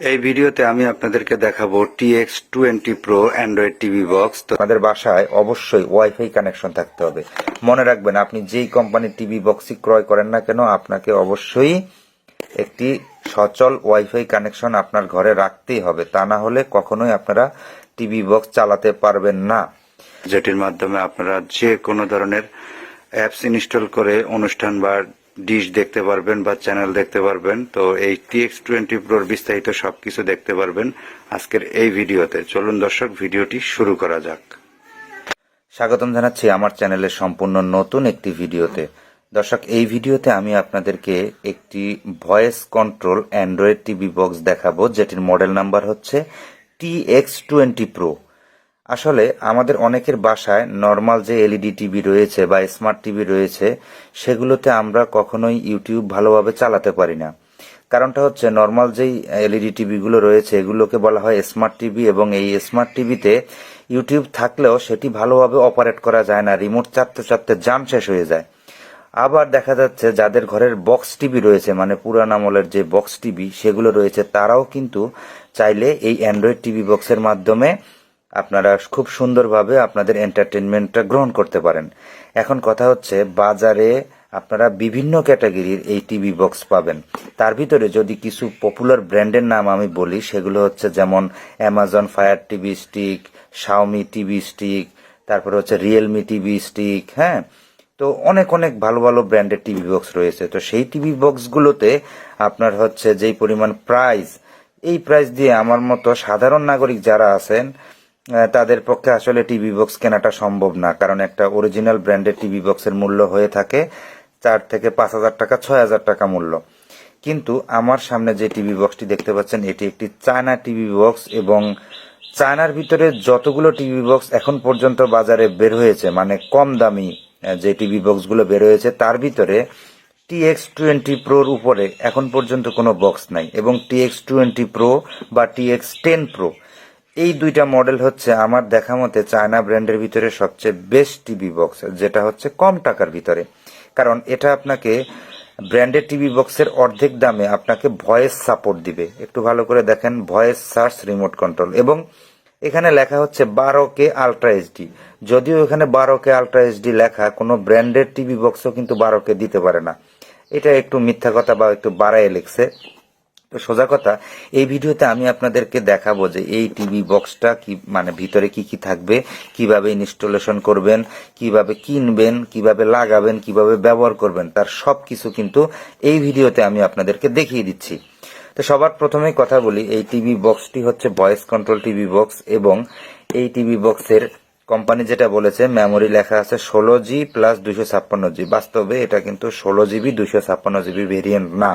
এই ভিডিওতে আমি আপনাদেরকে দেখাবো TX twenty pro Android TV box তো আপনাদের বাসায় অবশ্যই ওয়াইফাই কানেকশন থাকতে হবে। মনে রাখবেন, আপনি যেই কোম্পানির টিভি বক্সই ক্রয় করেন না কেন, আপনাকে অবশ্যই একটি সচল ওয়াইফাই কানেকশন আপনার ঘরে রাখতেই হবে। তা না হলে কখনোই আপনারা টিভি বক্স চালাতে পারবেন না। যেটির মাধ্যমে আপনারা যে কোনো ধরনের অ্যাপস ইনস্টল করে অনুষ্ঠান বা ডিশ দেখতে পারবেন বা চ্যানেল দেখতে পারবেন। তো এই টিএক্স টোয়েন্টি প্রোর বিস্তারিত সবকিছু দেখতে পারবেন আজকের এই ভিডিওতে। চলুন দর্শক, ভিডিওটি শুরু করা যাক। স্বাগতম জানাচ্ছি আমার চ্যানেলের সম্পূর্ণ নতুন একটি ভিডিওতে। দর্শক, এই ভিডিওতে আমি আপনাদেরকে একটি voice control Android TV box দেখাবো, যেটির মডেল নাম্বার হচ্ছে টি এক্স টোয়েন্টি প্রো আসলে আমাদের অনেকের বাসায় নর্মাল যে এলইডি টিভি রয়েছে বা স্মার্ট টিভি রয়েছে, সেগুলোতে আমরা কখনোই ইউটিউব ভালোভাবে চালাতে পারি না। কারণটা হচ্ছে নর্মাল যেই এলইডি টিভিগুলো রয়েছে, এগুলোকে বলা হয় স্মার্ট টিভি এবং এই স্মার্ট টিভিতে ইউটিউব থাকলেও সেটি ভালোভাবে অপারেট করা যায় না রিমোট চাপতে চাপতে জাম শেষ হয়ে যায়। আবার দেখা যাচ্ছে যাদের ঘরের বক্স টিভি রয়েছে মানে পুরান আমলের যে বক্স টিভি সেগুলো রয়েছে, তারাও কিন্তু চাইলে এই অ্যান্ড্রয়েড টিভি বক্সের মাধ্যমে আপনারা খুব সুন্দরভাবে আপনাদের এন্টারটেনমেন্টটা গ্রহণ করতে পারেন। এখন কথা হচ্ছে, বাজারে আপনারা বিভিন্ন ক্যাটাগরির এই টিভি বক্স পাবেন। তার ভিতরে যদি কিছু পপুলার ব্র্যান্ডের নাম আমি বলি, সেগুলো হচ্ছে যেমন Amazon Fire TV Stick Xiaomi TV Stick তারপরে হচ্ছে রিয়েলমি টিভি স্টিক হ্যাঁ? তো অনেক অনেক ভালো ভালো ব্র্যান্ডের টিভি বক্স রয়েছে। তো সেই টিভি বক্সগুলোতে আপনার হচ্ছে যেই পরিমাণ প্রাইস এই প্রাইস দিয়ে আমার মতো সাধারণ নাগরিক যারা আছেন তাদের পক্ষে আসলে টিভি বক্স কেনাটা সম্ভব না, কারণ একটা অরিজিনাল ব্র্যান্ডের টিভি বক্সের মূল্য হয়ে থাকে চার থেকে পাঁচ হাজার টাকা, ছয় হাজার টাকা মূল্য। কিন্তু আমার সামনে যে টিভি বক্সটি দেখতে পাচ্ছেন, এটি একটি চায়না টিভি বক্স এবং চায়নার ভিতরে যতগুলো টিভি বক্স এখন পর্যন্ত বাজারে বের হয়েছে মানে কম দামি যে টিভি বক্সগুলো বের হয়েছে, তার ভিতরে টিএক্স টোয়েন্টি প্রোর উপরে এখন পর্যন্ত কোনো বক্স নাই এবং টিএক্স টোয়েন্টি প্রো বা টিএক্স টেন প্রো এই দুইটা মডেল হচ্ছে আমার দেখা মতে চায়না ব্র্যান্ডের ভিতরে সবচেয়ে বেস্ট টিভি বক্স যেটা হচ্ছে কম টাকার ভিতরে। কারণ এটা আপনাকে ব্র্যান্ডেড টিভি বক্সের অর্ধেক দামে আপনাকে ভয়েস সাপোর্ট দিবে। একটু ভালো করে দেখেন ভয়েস সার্চ রিমোট কন্ট্রোল এবং এখানে লেখা হচ্ছে বারো কে আলট্রা এইচডি যদিও এখানে বারো কে আলট্রা এইচডি লেখা, কোনো ব্র্যান্ডেড টিভি বক্সও কিন্তু বারো কে দিতে পারে না। এটা একটু মিথ্যা কথা বা একটু বাড়ায় লিখছে। তো সোজা কথা, এই ভিডিওতে আমি আপনাদেরকে দেখাবো যে এই টিভি বক্সটা কি মানে ভিতরে কি কি থাকবে, কীভাবে ইনস্টলেশন করবেন, কীভাবে কিনবেন, কীভাবে লাগাবেন, কীভাবে ব্যবহার করবেন, তার সব কিছু কিন্তু এই ভিডিওতে আমি আপনাদেরকে দেখিয়ে দিচ্ছি। তো সবার প্রথমেই কথা বলি, এই টিভি বক্সটি হচ্ছে ভয়েস কন্ট্রোল টিভি বক্স এবং এই টিভি বক্সের কোম্পানি যেটা বলেছে, মেমোরি লেখা আছে ষোলো জি প্লাস দুশো ছাপ্পান্ন জি। বাস্তবে এটা কিন্তু ষোলো জিবি দুশো ছাপ্পান্ন জিবি ভেরিয়েন্ট না।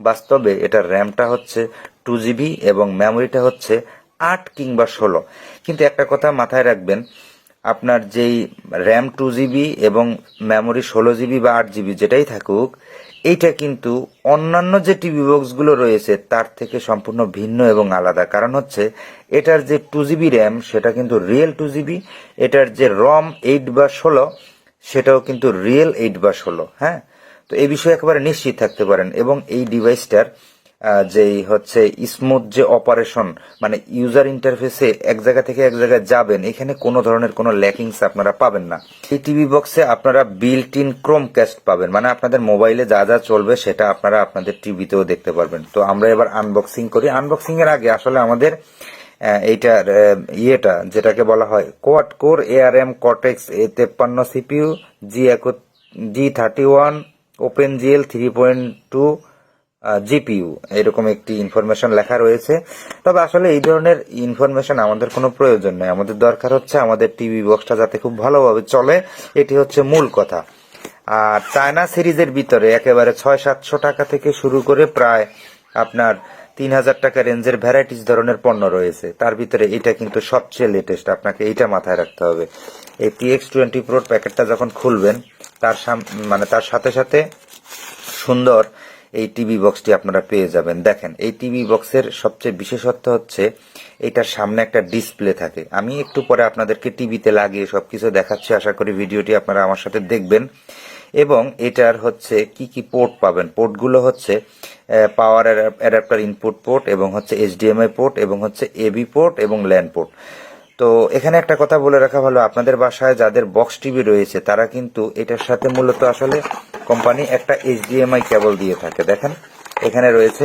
বাস্তবে এটার র্যামটা হচ্ছে টু জিবি এবং মেমোরিটা হচ্ছে আট কিংবা ষোলো। কিন্তু একটা কথা মাথায় রাখবেন, আপনার যেই র্যাম টু জিবি এবং মেমোরি ষোলো জিবি বা আট জিবি যেটাই থাকুক, এইটা কিন্তু অন্যান্য যে টিভি বক্সগুলো রয়েছে তার থেকে সম্পূর্ণ ভিন্ন এবং আলাদা। কারণ হচ্ছে এটার যে টু জিবি র্যাম, সেটা কিন্তু রিয়েল টু জিবি এটার যে রম এইট বা ষোলো, সেটাও কিন্তু রিয়েল এইট বা ষোলো হ্যাঁ? তো এই বিষয়ে একেবারে নিশ্চিত থাকতে পারেন। এবং এই ডিভাইসটার যেই হচ্ছে স্মুথ যে অপারেশন মানে ইউজার ইন্টারফেসে এক জায়গা থেকে এক জায়গায় যাবেন, এখানে কোনো ধরনের কোনো ল্যাকিংস আপনারা পাবেন না। এই টিভি বক্সে আপনারা বিল্ট ইন ক্রোম ক্যাস্ট পাবেন মানে আপনাদের মোবাইলে যা যা চলবে সেটা আপনারা আপনাদের টিভিতেও দেখতে পারবেন। তো আমরা এবার আনবক্সিং করি। আনবক্সিং এর আগে আসলে আমাদের এইটার ইয়েটা, যেটাকে বলা হয় quad core ARM cortex A তেপ্পান্ন CPU G G thirty one open GL three point two এরকম একটি ইনফরমেশন লেখা রয়েছে। তবে আসলে এই ধরনের ইনফরমেশন আমাদের কোনো প্রয়োজন নেই। আমাদের দরকার হচ্ছে আমাদের টিভি বক্সটা যাতে খুব ভালোভাবে চলে। এটি হচ্ছে মূল কথা। আর চায়না সিরিজের ভিতরে একেবারে ছয় সাতশো টাকা থেকে শুরু করে প্রায় আপনার তিন হাজার টাকা রেঞ্জের ভ্যারাইটিস ধরনের পণ্য রয়েছে। তার ভিতরে এটা কিন্তু সবচেয়ে লেটেস্ট আপনাকে এইটা মাথায় রাখতে হবে। এই টিএক্স টোয়েন্টি প্রোর প্যাকেটটা যখন খুলবেন, তার মানে তার সাথে সাথে সুন্দর এই টিভি বক্সটি আপনারা পেয়ে যাবেন। দেখেন, এই টিভি বক্সের সবচেয়ে বিশেষত্ব হচ্ছে এটার সামনে একটা ডিসপ্লে থাকে। আমি একটু পরে আপনাদেরকে টিভিতে লাগিয়ে সবকিছু দেখাচ্ছি। আশা করি ভিডিওটি আপনারা আমার সাথে দেখবেন। এবং এটার হচ্ছে কি কি পোর্ট পাবেন? পোর্টগুলো হচ্ছে পাওয়ার অ্যাডাপ্টার ইনপুট পোর্ট এবং হচ্ছে এইচডিএমআই পোর্ট এবং হচ্ছে এবি পোর্ট এবং ল্যান্ড পোর্ট তো এখানে একটা কথা বলে রাখা ভালো, আপনাদের বাসায় যাদের বক্স টিভি রয়েছে, তারা কিন্তু এটার সাথে মূলত আসলে কোম্পানি একটা এইচডিএমআই কেবল দিয়ে থাকে। দেখেন, এখানে রয়েছে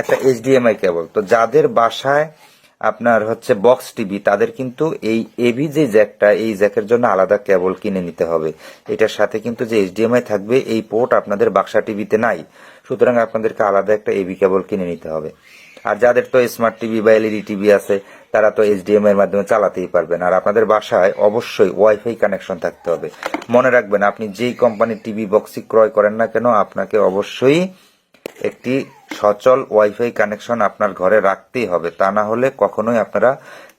একটা এইচডিএমআই কেবল তো যাদের বাসায় আপনার হচ্ছে বক্স টিভি তাদের কিন্তু এই এবি যে জ্যাকটা এই জ্যাকের জন্য আলাদা কেবল কিনে নিতে হবে। এটার সাথে কিন্তু যে এইচডিএমআই থাকবে, এই পোর্ট আপনাদের বাক্সা টিভিতে নাই। সুতরাং আপনাদেরকে আলাদা একটা এবি কেবল কিনে নিতে হবে। আর যাদের তো স্মার্ট টিভি বা এলইডি টিভি আছে, তারা তো এইচডিএমআই এর মাধ্যমে চালাতেই পারবেন। আর আপনাদের বাসায় অবশ্যই ওয়াইফাই কানেকশন থাকতে হবে। মনে রাখবেন, আপনি যেই কোম্পানির টিভি বক্সই ক্রয় করেন না কেন, আপনাকে অবশ্যই একটি সচল ওয়াইফাই কানেকশন আপনার ঘরে রাখতেই হবে। তা না হলে কখনোই আপনারা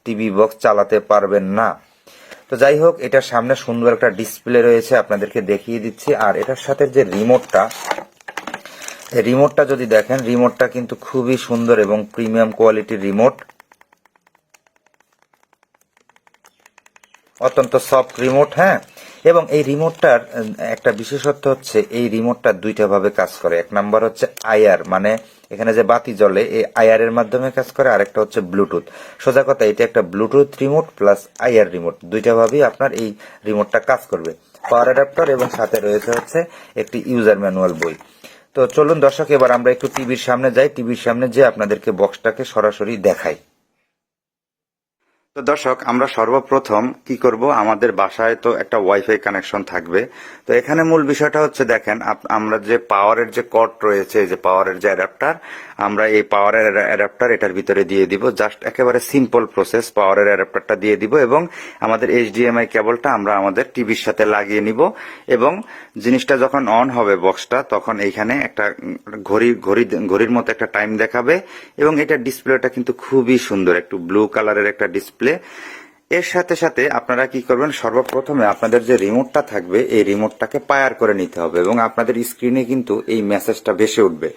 টিভি বক্স চালাতে পারবেন না। তো যাই হোক, এটার সামনে সুন্দর একটা ডিসপ্লে রয়েছে, আপনাদেরকে দেখিয়ে দিচ্ছি। আর এটার সাথে যে রিমোটটা রিমোটটা যদি দেখেন, রিমোটটা কিন্তু খুবই সুন্দর এবং প্রিমিয়াম কোয়ালিটির রিমোট। অত্যন্ত সফট রিমোট হ্যাঁ? এবং এই রিমোটটার, একটা বিশেষত্ব হচ্ছে, এই রিমোটটা দুইটা ভাবে কাজ করে। এক নাম্বার হচ্ছে আইআর মানে এখানে যে বাতি জ্বলে, এই আইআর এর মাধ্যমে কাজ করে, আরেকটা হচ্ছে ব্লুটুথ। সোজা কথা, এটা একটা Bluetooth remote plus IR remote. দুইটা ভাবেই আপনার এই রিমোটটা কাজ করবে। পাওয়ার অ্যাডাপ্টার এবং সাথে রয়েছে হচ্ছে একটি ইউজার ম্যানুয়াল বই। তো চলুন দর্শক, এবার আমরা একটু টিভির সামনে যাই। টিভির সামনে যে আপনাদেরকে বক্সটাকে সরাসরি দেখাই। তো দর্শক, আমরা সর্বপ্রথম কি করব? আমাদের বাসায় তো একটা ওয়াইফাই কানেকশন থাকবে। তো এখানে মূল বিষয়টা হচ্ছে, দেখেন আমরা যে পাওয়ারের যে কট রয়েছে যে পাওয়ারের যে অ্যাডাপ্টার আমরা এই পাওয়ারের অ্যাডাপ্টার এটার ভিতরে দিয়ে দিব। জাস্ট একেবারে সিম্পল প্রসেস পাওয়ারের অ্যাডাপ্টারটা দিয়ে দিব এবং আমাদের এইচডিএমআই কেবলটা আমরা আমাদের টিভির সাথে লাগিয়ে নিব এবং জিনিসটা যখন অন হবে বক্সটা তখন এইখানে একটা ঘড়ি ঘড়ি, ঘড়ির মতো একটা টাইম দেখাবে এবং এটা ডিসপ্লেটা কিন্তু খুবই সুন্দর, একটু ব্লু কালারের একটা ডিসপ্লে এর সাথে সাথে আপনারা কি করবেন, সর্বপ্রথমে আপনাদের যে রিমোটটা থাকবে, এই রিমোটটাকে পায়ার করে নিতে হবে এবং আপনাদের স্ক্রিনে কিন্তু এই মেসেজটা ভেসে উঠবে।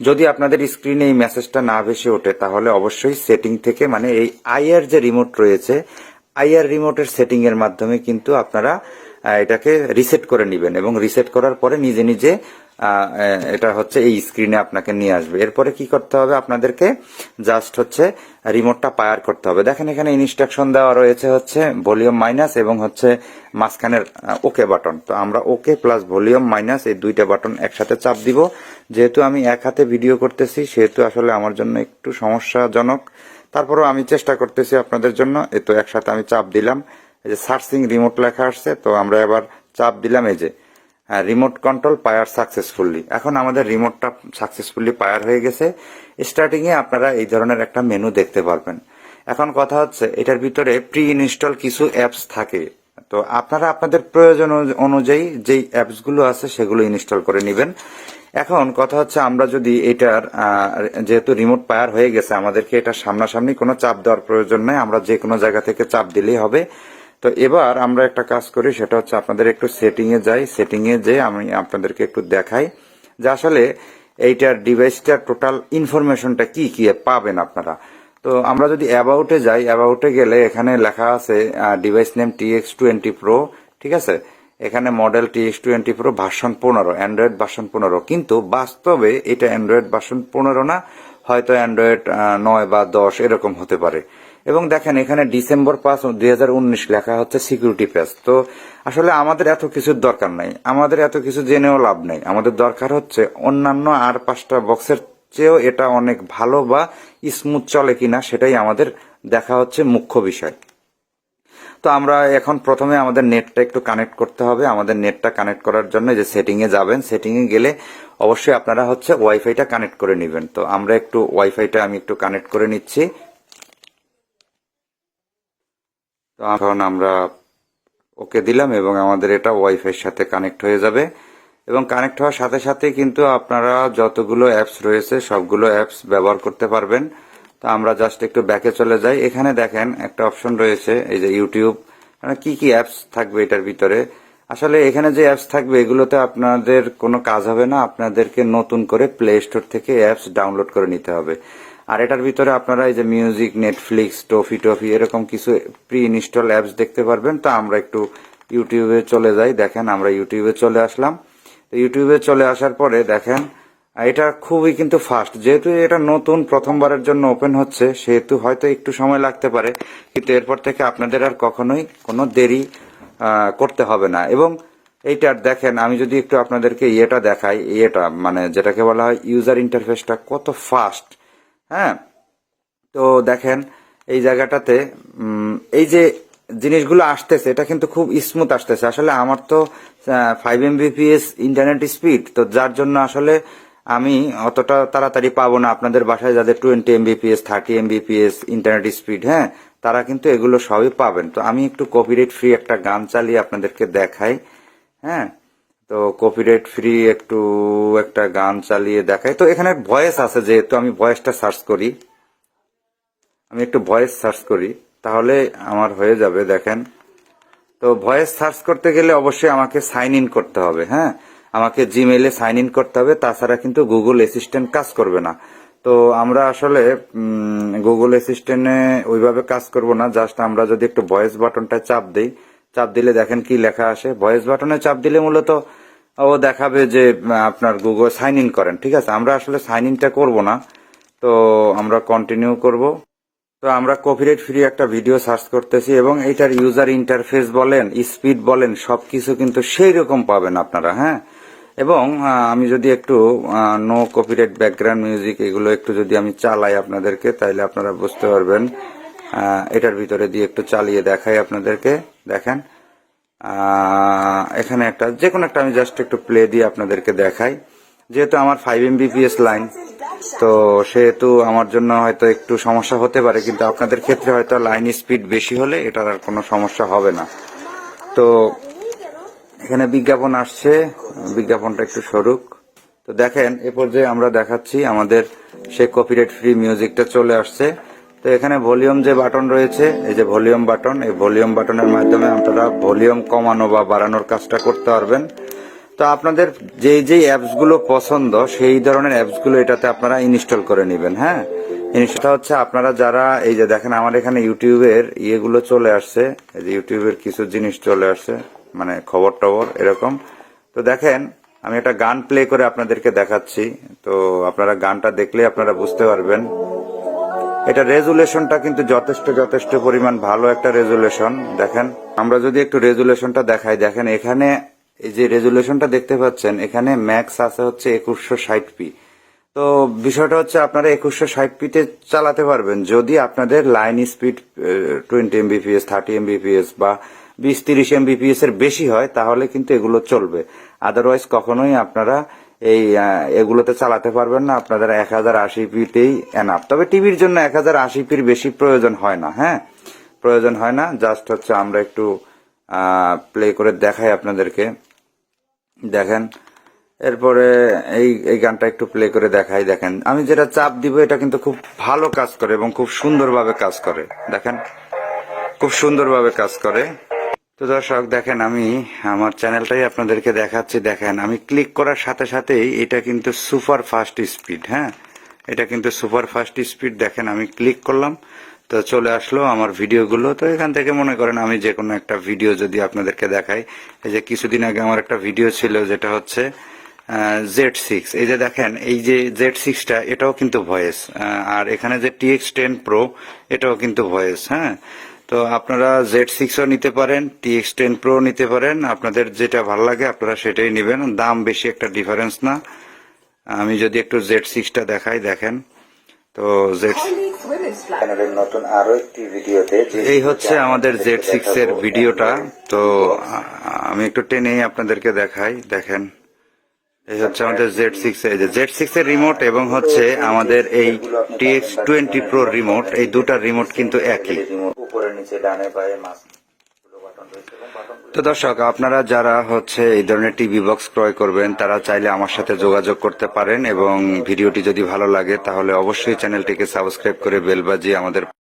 যদি আপনাদের স্ক্রিনে এই মেসেজটা না ভেসে ওঠে, তাহলে অবশ্যই সেটিং থেকে মানে এই আইআর যে রিমোট রয়েছে আইআর রিমোটের সেটিং এর মাধ্যমে কিন্তু আপনারা এটাকে রিসেট করে নেবেন এবং রিসেট করার পরে নিজে নিজে এটা হচ্ছে এই স্ক্রিনে আপনাকে নিয়ে আসবে। এরপরে কি করতে হবে? আপনাদেরকে জাস্ট হচ্ছে রিমোটটা পায়ার করতে হবে। দেখেন এখানে ইনস্ট্রাকশন দেওয়া রয়েছে হচ্ছে ভলিউম মাইনাস এবং হচ্ছে মাঝখানের ওকে বাটন তো আমরা ওকে প্লাস ভলিউম মাইনাস এই দুইটা বাটন একসাথে চাপ দিব। যেহেতু আমি এক হাতে ভিডিও করতেছি, সেহেতু আসলে আমার জন্য একটু সমস্যাজনক। তারপরেও আমি চেষ্টা করতেছি আপনাদের জন্য। এ তো একসাথে আমি চাপ দিলাম। এই যে সার্চিং রিমোট লেখা আসছে, তো আমরা এবার চাপ দিলাম এই যে রিমোট কন্ট্রোল পায়ার সাকসেসফুলি এখন আমাদের রিমোটটা সাকসেসফুলি পায়ার হয়ে গেছে। স্টার্টিং এ আপনারা এই ধরনের একটা মেনু দেখতে পারবেন। এখন কথা হচ্ছে, এটার ভিতরে প্রি ইনস্টল কিছু অ্যাপস থাকে। তো আপনারা আপনাদের প্রয়োজন অনু- অনুযায়ী যেই অ্যাপসগুলো আছে সেগুলো ইনস্টল করে নেবেন। এখন কথা হচ্ছে, আমরা যদি এটার যেহেতু রিমোট পায়ার হয়ে গেছে, আমাদেরকে এটা সামনাসামনি কোনো চাপ দেওয়ার প্রয়োজন নাই। আমরা যে কোনো জায়গা থেকে চাপ দিলেই হবে। তো এবার আমরা একটা কাজ করি, সেটা হচ্ছে আপনাদের একটু সেটিং এ যাই। সেটিং এ যে আমি আপনাদেরকে একটু দেখাই যে আসলে এইটার ডিভাইসটার টোটাল ইনফরমেশনটা কি কি পাবেন আপনারা। তো আমরা যদি অ্যাবাউটে যাই অ্যাবাউটে গেলে এখানে লেখা আছে device name TX twenty pro ঠিক আছে? এখানে model TX twenty pro version পনেরো অ্যান্ড্রয়েড ভার্সন পনেরো। কিন্তু বাস্তবে এটা অ্যান্ড্রয়েড ভার্সন পনেরো না, হয়তো অ্যান্ড্রয়েড নয় বা দশ, এরকম হতে পারে। এবং দেখেন, এখানে ডিসেম্বর পাঁচ দুই লেখা হচ্ছে সিকিউরিটি প্যাচ তো আসলে আমাদের এত কিছুর দরকার নাই। আমাদের এত কিছু জেনেও লাভ নেই। আমাদের দরকার হচ্ছে অন্যান্য আর পাঁচটা বক্সের চেয়েও এটা অনেক ভালো বা স্মুথ চলে কিনা সেটাই আমাদের দেখা হচ্ছে মুখ্য বিষয়। তো আমরা এখন প্রথমে আমাদের নেটটা একটু কানেক্ট করতে হবে। আমাদের নেটটা কানেক্ট করার জন্য যে সেটিং এ যাবেন সেটিং এ গেলে অবশ্যই আপনারা হচ্ছে ওয়াইফাইটা কানেক্ট করে নেবেন। তো আমরা একটু ওয়াইফাইটা আমি একটু কানেক্ট করে নিচ্ছি। তো এখন আমরা ওকে দিলাম এবং আমাদের এটা ওয়াইফাইয়ের সাথে কানেক্ট হয়ে যাবে। এবং কানেক্ট হওয়ার সাথে সাথে কিন্তু আপনারা যতগুলো অ্যাপস রয়েছে, সবগুলো অ্যাপস ব্যবহার করতে পারবেন। তো আমরা জাস্ট একটু ব্যাকে চলে যাই। এখানে দেখেন একটা অপশন রয়েছে, এই যে ইউটিউব। মানে কি কি অ্যাপস থাকবে এটার ভিতরে? আসলে এখানে যে অ্যাপস থাকবে, এগুলোতে আপনাদের কোনো কাজ হবে না। আপনাদেরকে নতুন করে প্লে স্টোর থেকে অ্যাপস ডাউনলোড করে নিতে হবে। আর এটার ভিতরে আপনারা এই যে মিউজিক নেটফ্লিক্স টফি টফি এরকম কিছু প্রি ইনস্টল অ্যাপস দেখতে পারবেন। তো আমরা একটু ইউটিউবে চলে যাই। দেখেন, আমরা ইউটিউবে চলে আসলাম। তো ইউটিউবে চলে আসার পরে দেখেন, এটা খুবই কিন্তু ফাস্ট যেহেতু এটা নতুন, প্রথমবারের জন্য ওপেন হচ্ছে, সেহেতু হয়তো একটু সময় লাগতে পারে। কিন্তু এরপর থেকে আপনাদের আর কখনোই কোনো দেরি করতে হবে না। এবং এইটার দেখেন, আমি যদি একটু আপনাদেরকে ইয়েটা দেখাই, ইয়েটা মানে যেটাকে বলা হয় ইউজার ইন্টারফেসটা কত ফাস্ট হ্যাঁ? তো দেখেন, এই জায়গাটাতে এই যে জিনিসগুলো আসতেছে, এটা কিন্তু খুব স্মুথ আসতেছে। আসলে আমার তো ফাইভ এমবিপিএস ইন্টারনেট স্পিড তো যার জন্য আসলে আমি অতটা তাড়াতাড়ি পাবো না। আপনাদের বাসায় যাদের twenty Mbps thirty Mbps internet speed হ্যাঁ তারা কিন্তু এগুলো সবই পাবেন। তো আমি একটু কপিরাইট ফ্রি একটা গান চালিয়ে আপনাদেরকে দেখাই হ্যাঁ। তো কপিরাইট ফ্রি একটু একটা গান চালিয়ে দেখাই। তো এখানে ভয়েস আছে যেহেতু আমি ভয়েসটা সার্চ করি। আমি একটু ভয়েস সার্চ করি, তাহলে আমার হয়ে যাবে, দেখেন। তো ভয়েস সার্চ করতে গেলে অবশ্যই আমাকে সাইন ইন করতে হবে হ্যাঁ? আমাকে জিমেইলে সাইন ইন করতে হবে, তাছাড়া কিন্তু গুগল অ্যাসিস্ট্যান্ট কাজ করবে না। তো আমরা আসলে গুগল অ্যাসিস্ট্যান্টে ওইভাবে কাজ করব না জাস্ট আমরা যদি একটু ভয়েস বাটনটা চাপ দিই। চাপ দিলে দেখেন কি লেখা আসে? ভয়েস বাটনে চাপ দিলে মূলত ও দেখাবে যে আপনার গুগল সাইন ইন করেন, ঠিক আছে? আমরা আসলে সাইন ইনটা করব না, তো আমরা কন্টিনিউ করব। তো আমরা কপিরাইট ফ্রি একটা ভিডিও সার্চ করতেছি এবং এইটার ইউজার ইন্টারফেস বলেন স্পিড বলেন, সবকিছু কিন্তু সেই রকম পাবেন আপনারা হ্যাঁ? এবং আমি যদি একটু নো কপিরাইট ব্যাকগ্রাউন্ড মিউজিক এগুলো একটু যদি আমি চালাই আপনাদেরকে, তাইলে আপনারা বুঝতে পারবেন এটার ভিতরে দিয়ে একটু চালিয়ে দেখাই আপনাদেরকে, দেখেন। এখানে একটা যে কোনো একটা, আমি জাস্ট একটু প্লে দিয়ে আপনাদেরকে দেখাই। যেহেতু আমার ফাইভ এমবিপিএস লাইন তো সেহেতু আমার জন্য হয়তো একটু সমস্যা হতে পারে, কিন্তু আপনাদের ক্ষেত্রে হয়তো লাইন স্পিড বেশি হলে এটার আর কোনো সমস্যা হবে না। তো এখানে বিজ্ঞাপন আসছে, বিজ্ঞাপনটা একটু সরুক। তো দেখেন, এ পর্যায়ে আমরা দেখাচ্ছি আমাদের সে কপিরাইট ফ্রি মিউজিকটা চলে আসছে। তো এখানে ভলিউম যে বাটন রয়েছে, এই যে ভলিউম বাটন, এই ভলিউম বাটনের মাধ্যমে আপনারা ভলিউম কমানো বা বাড়ানোর কাজটা করতে পারবেন। তো আপনাদের যেই যেই অ্যাপসগুলো পছন্দ, সেই ধরনের অ্যাপসগুলো এটাতে আপনারা ইনস্টল করে নেবেন হ্যাঁ? জিনিসটা হচ্ছে আপনারা যারা, এই যে দেখেন আমার এখানে ইউটিউবের ইয়েগুলো চলে আসছে, এই যে ইউটিউবের কিছু জিনিস চলে আসছে মানে খবর টবর এরকম। তো দেখেন, আমি একটা গান প্লে করে আপনাদেরকে দেখাচ্ছি। তো আপনারা গানটা দেখলে আপনারা বুঝতে পারবেন এটা রেজুলেশনটা কিন্তু যথেষ্ট যথেষ্ট পরিমাণ ভালো একটা রেজুলেশন, দেখেন। আমরা যদি একটু রেজুলেশনটা দেখাই, দেখেন এখানে এই যে রেজুলেশনটা দেখতে পাচ্ছেন, এখানে ম্যাক্স আছে হচ্ছে একুশশো ষাট পি। তো বিষয়টা হচ্ছে আপনারা একুশশো ষাট পিতে চালাতে পারবেন। যদি আপনাদের line speed twenty Mbps thirty Mbps বা বিশ তিরিশ এমবিপিএস এর বেশি হয়, তাহলে কিন্তু এগুলো চলবে। আদারওয়াইজ কখনোই আপনারা এই এগুলোতে চালাতে পারবেন না। আপনাদের এক হাজার আশি পিতেই এনাফ তবে টিভির জন্য এক হাজার আশি পির বেশি প্রয়োজন হয় না হ্যাঁ? প্রয়োজন হয় না। জাস্ট হচ্ছে আমরা একটু প্লে করে দেখাই আপনাদেরকে। দেখেন, এরপরে এই এই গানটা একটু প্লে করে দেখাই, দেখেন। আমি যেটা চাপ দিব, এটা কিন্তু খুব ভালো কাজ করে এবং খুব সুন্দরভাবে কাজ করে। দেখেন, খুব সুন্দরভাবে কাজ করে। তো দর্শক, দেখেন আমি আমার চ্যানেলটাই আপনাদেরকে দেখাচ্ছি। দেখেন, আমি ক্লিক করার সাথে সাথেই এটা কিন্তু সুপার ফাস্ট স্পিড হ্যাঁ? এটা কিন্তু সুপার ফাস্ট স্পিড। দেখেন, আমি ক্লিক করলাম। তো চলে আসলো আমার ভিডিওগুলো। তো এখান থেকে মনে করেন আমি যে কোনো একটা ভিডিও যদি আপনাদেরকে দেখাই। এই যে কিছুদিন আগে আমার একটা ভিডিও ছিল, যেটা হচ্ছে জেড সিক্স এই যে দেখেন, এই যে জেড সিক্সটা এটাও কিন্তু ভয়েস। আর এখানে যে টিএক্স টেন প্রো এটাও কিন্তু ভয়েস হ্যাঁ? তো আপনারা জেড সিক্সও নিতে পারেন টিএক্স টেন প্রো নিতে পারেন আপনাদের যেটা ভালো লাগে আপনারা সেটাই নেবেন দাম বেশি একটা ডিফারেন্স না। আমি যদি একটু জেড সিক্সটা দেখাই দেখেন। তো জেড চ্যানেলের নতুন আরও একটি ভিডিওতে এই হচ্ছে আমাদের জেড সিক্স এর ভিডিওটা। তো আমি একটু টেনেই আপনাদেরকে দেখাই দেখেন। এই হচ্ছে আমাদের জেড সিক্স এই যে জেড সিক্স এর রিমোট এবং হচ্ছে আমাদের এই টিএক্স টোয়েন্টি প্রো রিমোট এই দুটার রিমোট কিন্তু একই। উপরে নিচে ডানে তো দর্শক আপনারা যারা হচ্ছে এই ধরনের টিভি বক্স ক্রয় করবেন তারা চাইলে আমার সাথে যোগাযোগ করতে পারেন এবং ভিডিওটি যদি ভালো লাগে তাহলে অবশ্যই চ্যানেলটিকে সাবস্ক্রাইব করে বেল বাজিয়ে আমাদের